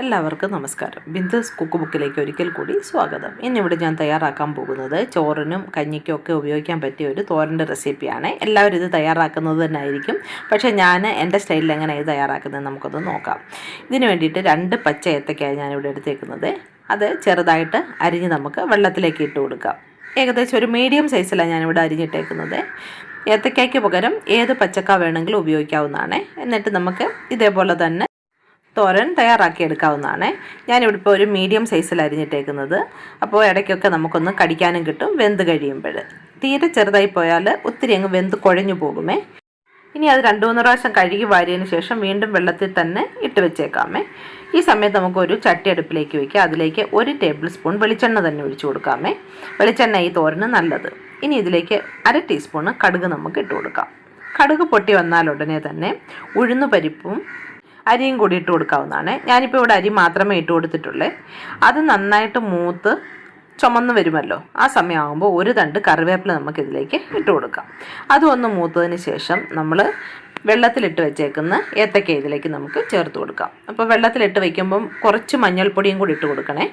എല്ലാവർക്കും നമസ്കാരം. ബിന്ദസ് കുക്ക് ബുക്കിലേക്ക് ഒരിക്കൽ കൂടി സ്വാഗതം. ഇന്നിവിടെ ഞാൻ തയ്യാറാക്കാൻ പോകുന്നത് ചോറിനും കഞ്ഞിക്കും ഒക്കെ ഉപയോഗിക്കാൻ പറ്റിയ ഒരു തോരന്റെ റെസിപ്പിയാണ്. എല്ലാവരും ഇത് തയ്യാറാക്കുന്നത് തന്നെ ആയിരിക്കും. പക്ഷേ ഞാൻ എന്റെ സ്റ്റൈലിൽ എങ്ങനെ ഇത് തയ്യാറാക്കുന്നത് നമുക്കൊന്ന് നോക്കാം. ഇതിന് വേണ്ടിയിട്ട് രണ്ട് പച്ച ഏത്തക്കായി ഞാനിവിടെ എടുത്തേക്കുന്നത്. അത് ചെറുതായിട്ട് അരിഞ്ഞ് നമുക്ക് വെള്ളത്തിലേക്ക് ഇട്ട് കൊടുക്കാം. ഏകദേശം ഒരു മീഡിയം സൈസിലാണ് ഞാനിവിടെ അരിഞ്ഞിട്ടേക്കുന്നത്. ഏത്തക്കായ്ക്ക് പകരം ഏത് പച്ചക്ക വേണമെങ്കിലും ഉപയോഗിക്കാവുന്നതാണ്. എന്നിട്ട് നമുക്ക് ഇതേപോലെ തന്നെ തോരൻ തയ്യാറാക്കി എടുക്കാവുന്നതാണ്. ഞാനിവിടെ ഇപ്പോൾ ഒരു മീഡിയം സൈസിൽ അരിഞ്ഞിട്ടേക്കുന്നത്. അപ്പോൾ ഇടയ്ക്കൊക്കെ നമുക്കൊന്ന് കടിക്കാനും കിട്ടും വെന്ത് കഴിയുമ്പോൾ. തീരെ ചെറുതായി പോയാൽ ഒത്തിരി അങ്ങ് വെന്ത് കുഴഞ്ഞു പോകുമേ. ഇനി അത് രണ്ട് മൂന്ന് പ്രാവശ്യം കഴുകി വാരിയതിന് ശേഷം വീണ്ടും വെള്ളത്തിൽ തന്നെ ഇട്ട് വെച്ചേക്കാമേ. ഈ സമയത്ത് നമുക്കൊരു ചട്ടി അടുപ്പിലേക്ക് വയ്ക്കുക അതിലേക്ക് ഒരു ടേബിൾ സ്പൂൺ വെളിച്ചെണ്ണ തന്നെ ഒഴിച്ചു കൊടുക്കാമേ. വെളിച്ചെണ്ണ ഈ തോരന് നല്ലത്. ഇനി ഇതിലേക്ക് അര ടീസ്പൂണ് കടുക് നമുക്ക് ഇട്ട് കൊടുക്കാം. കടുക് പൊട്ടി വന്നാൽ ഉടനെ തന്നെ ഉഴുന്ന് പരിപ്പും അരിയും കൂടി ഇട്ട് കൊടുക്കാവുന്നതാണ്. ഞാനിപ്പോൾ ഇവിടെ അരി മാത്രമേ ഇട്ട് കൊടുത്തിട്ടുള്ളൂ. അത് നന്നായിട്ട് മൂത്ത് ചുമന്ന് വരുമല്ലോ. ആ സമയമാകുമ്പോൾ ഒരു തണ്ട് കറിവേപ്പില നമുക്ക് ഇതിലേക്ക് ഇട്ട് കൊടുക്കാം. അതൊന്ന് മൂത്തതിന് ശേഷം നമ്മൾ വെള്ളത്തിലിട്ട് വെച്ചേക്കുന്ന ഏത്തക്ക ഇതിലേക്ക് നമുക്ക് ചേർത്ത് കൊടുക്കാം. അപ്പോൾ വെള്ളത്തിലിട്ട് വയ്ക്കുമ്പം കുറച്ച് മഞ്ഞൾപ്പൊടിയും കൂടി ഇട്ട് കൊടുക്കണേ.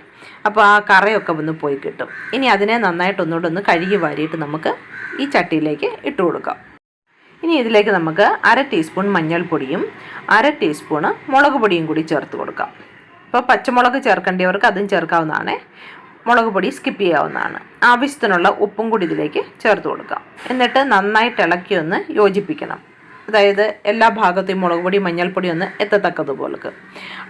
അപ്പോൾ ആ കറയൊക്കെ ഒന്ന് പോയി കിട്ടും. ഇനി അതിനെ നന്നായിട്ട് ഒന്നുകൂടെ ഒന്ന് കഴുകി വാരിയിട്ട് നമുക്ക് ഈ ചട്ടിയിലേക്ക് ഇട്ട് കൊടുക്കാം. ഇനി ഇതിലേക്ക് നമുക്ക് അര ടീസ്പൂൺ മഞ്ഞൾപ്പൊടിയും അര ടീസ്പൂണ് മുളക് പൊടിയും കൂടി ചേർത്ത് കൊടുക്കാം. ഇപ്പോൾ പച്ചമുളക് ചേർക്കേണ്ടവർക്ക് അതും ചേർക്കാവുന്നതാണ്. മുളക് പൊടി സ്കിപ്പ് ചെയ്യാവുന്നതാണ്. ആവശ്യത്തിനുള്ള ഉപ്പും കൂടി ഇതിലേക്ക് ചേർത്ത് കൊടുക്കാം. എന്നിട്ട് നന്നായിട്ട് ഇളക്കി ഒന്ന് യോജിപ്പിക്കണം. അതായത് എല്ലാ ഭാഗത്തും മുളക് പൊടി മഞ്ഞൾപ്പൊടി ഒന്ന് എത്തത്തക്കതുപോലെ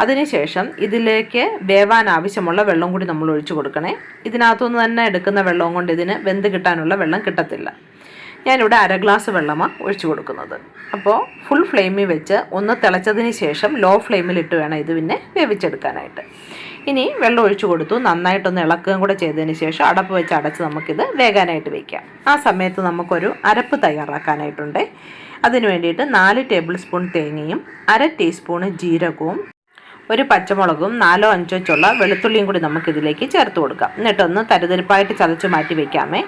അതിനുശേഷം ഇതിലേക്ക് വേവാൻ ആവശ്യമുള്ള വെള്ളം കൂടി നമ്മൾ ഒഴിച്ചു കൊടുക്കണേ. ഇതിനകത്തുനിന്ന് തന്നെ എടുക്കുന്ന വെള്ളം കൊണ്ട് ഇതിന് വെന്ത് കിട്ടാനുള്ള വെള്ളം കിട്ടത്തില്ല. ഞാനിവിടെ അര ഗ്ലാസ് വെള്ളമാണ് ഒഴിച്ചു കൊടുക്കുന്നത്. അപ്പോൾ ഫുൾ ഫ്ലെയിമിൽ വെച്ച് ഒന്ന് തിളച്ചതിന് ശേഷം ലോ ഫ്ലെയിമിലിട്ട് വേണം ഇത് പിന്നെ വേവിച്ചെടുക്കാനായിട്ട്. ഇനി വെള്ളം ഒഴിച്ചു കൊടുത്തു. നന്നായിട്ടൊന്ന് ഇളക്കുകയും കൂടെ ചെയ്തതിന് ശേഷം അടപ്പ് വെച്ച് അടച്ച് നമുക്കിത് വേകാനായിട്ട് വയ്ക്കാം ആ സമയത്ത് നമുക്കൊരു അരപ്പ് തയ്യാറാക്കാനായിട്ടുണ്ട്. അതിന് വേണ്ടിയിട്ട് നാല് ടേബിൾ സ്പൂൺ തേങ്ങയും അര ടീസ്പൂണ് ജീരകവും ഒരു പച്ചമുളകും നാലോ അഞ്ചോ ചുള്ള വെളുത്തുള്ളിയും കൂടി നമുക്കിതിലേക്ക് ചേർത്ത് കൊടുക്കാം. എന്നിട്ടൊന്ന് തരുതരിപ്പായിട്ട് ചതച്ച് മാറ്റി വയ്ക്കാമേ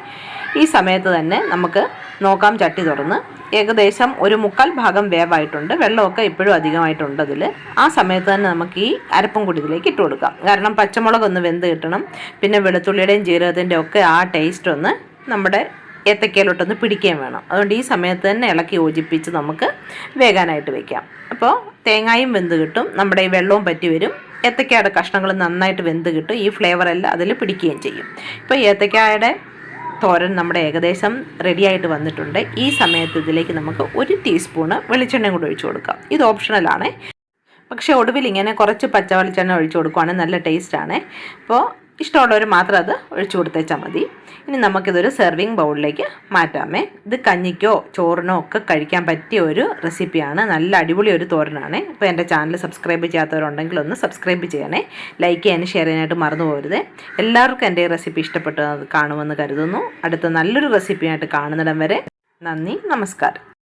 ഈ സമയത്ത് തന്നെ നമുക്ക് നോക്കാം ചട്ടി തുറന്ന്. ഏകദേശം ഒരു മുക്കാൽ ഭാഗം വേവായിട്ടുണ്ട്. വെള്ളമൊക്കെ ഇപ്പോഴും അധികമായിട്ടുണ്ട് അതിൽ. ആ സമയത്ത് തന്നെ നമുക്ക് ഈ അരപ്പും കൂടി ഇതിലേക്ക് ഇട്ട് കൊടുക്കാം. കാരണം പച്ചമുളക് ഒന്ന് വെന്ത് കിട്ടണം. പിന്നെ വെളുത്തുള്ളിയുടെയും ജീരകത്തിന്റെ ഒക്കെ ആ ടേസ്റ്റ് ഒന്ന് നമ്മുടെ ഏത്തക്കയിലോട്ടൊന്ന് പിടിക്കുകയും വേണം. അതുകൊണ്ട് ഈ സമയത്ത് തന്നെ ഇളക്കി യോജിപ്പിച്ച് നമുക്ക് വേകാനായിട്ട് വെക്കാം. അപ്പോൾ തേങ്ങായും വെന്ത് കിട്ടും. നമ്മുടെ ഈ വെള്ളവും പറ്റി വരും. ഏത്തക്കയുടെ കഷ്ണങ്ങൾ നന്നായിട്ട് വെന്ത് കിട്ടും. ഈ ഫ്ലേവറെല്ലാം അതിൽ പിടിക്കുകയും ചെയ്യും. ഇപ്പോൾ ഏത്തക്കായുടെ തോരൻ നമ്മുടെ ഏകദേശം റെഡിയായിട്ട് വന്നിട്ടുണ്ട്. ഈ സമയത്ത് ഇതിലേക്ക് നമുക്ക് ഒരു ടീസ്പൂണ് വെളിച്ചെണ്ണയും കൂടി ഒഴിച്ചു കൊടുക്കാം. ഇത് ഓപ്ഷണലാണ് പക്ഷേ ഒടുവിൽ ഇങ്ങനെ കുറച്ച് പച്ച വെളിച്ചെണ്ണ ഒഴിച്ചു കൊടുക്കുവാണെങ്കിൽ നല്ല ടേസ്റ്റാണ് അപ്പോൾ ഇഷ്ടമുള്ളവർ മാത്രം അത് ഒഴിച്ചു കൊടുത്തേച്ചാൽ മതി. ഇനി നമുക്കിതൊരു സെർവിങ് ബൗളിലേക്ക് മാറ്റാമേ. ഇത് കഞ്ഞിക്കോ ചോറിനോ ഒക്കെ കഴിക്കാൻ പറ്റിയ ഒരു റെസിപ്പിയാണ് നല്ല അടിപൊളി ഒരു തോരനാണ്. ഇപ്പോൾ എന്റെ ചാനൽ സബ്സ്ക്രൈബ് ചെയ്യാത്തവരുണ്ടെങ്കിൽ ഒന്ന് സബ്സ്ക്രൈബ് ചെയ്യണേ. ലൈക്ക് ചെയ്യാനും ഷെയർ ചെയ്യാനായിട്ട് മറന്നു പോകരുത്. എല്ലാവർക്കും എന്റെ റെസിപ്പി ഇഷ്ടപ്പെട്ടത് കാണുമെന്ന് കരുതുന്നു. അടുത്ത നല്ലൊരു റെസിപ്പിയായിട്ട് കാണുന്നിടം വരെ നന്ദി നമസ്കാരം.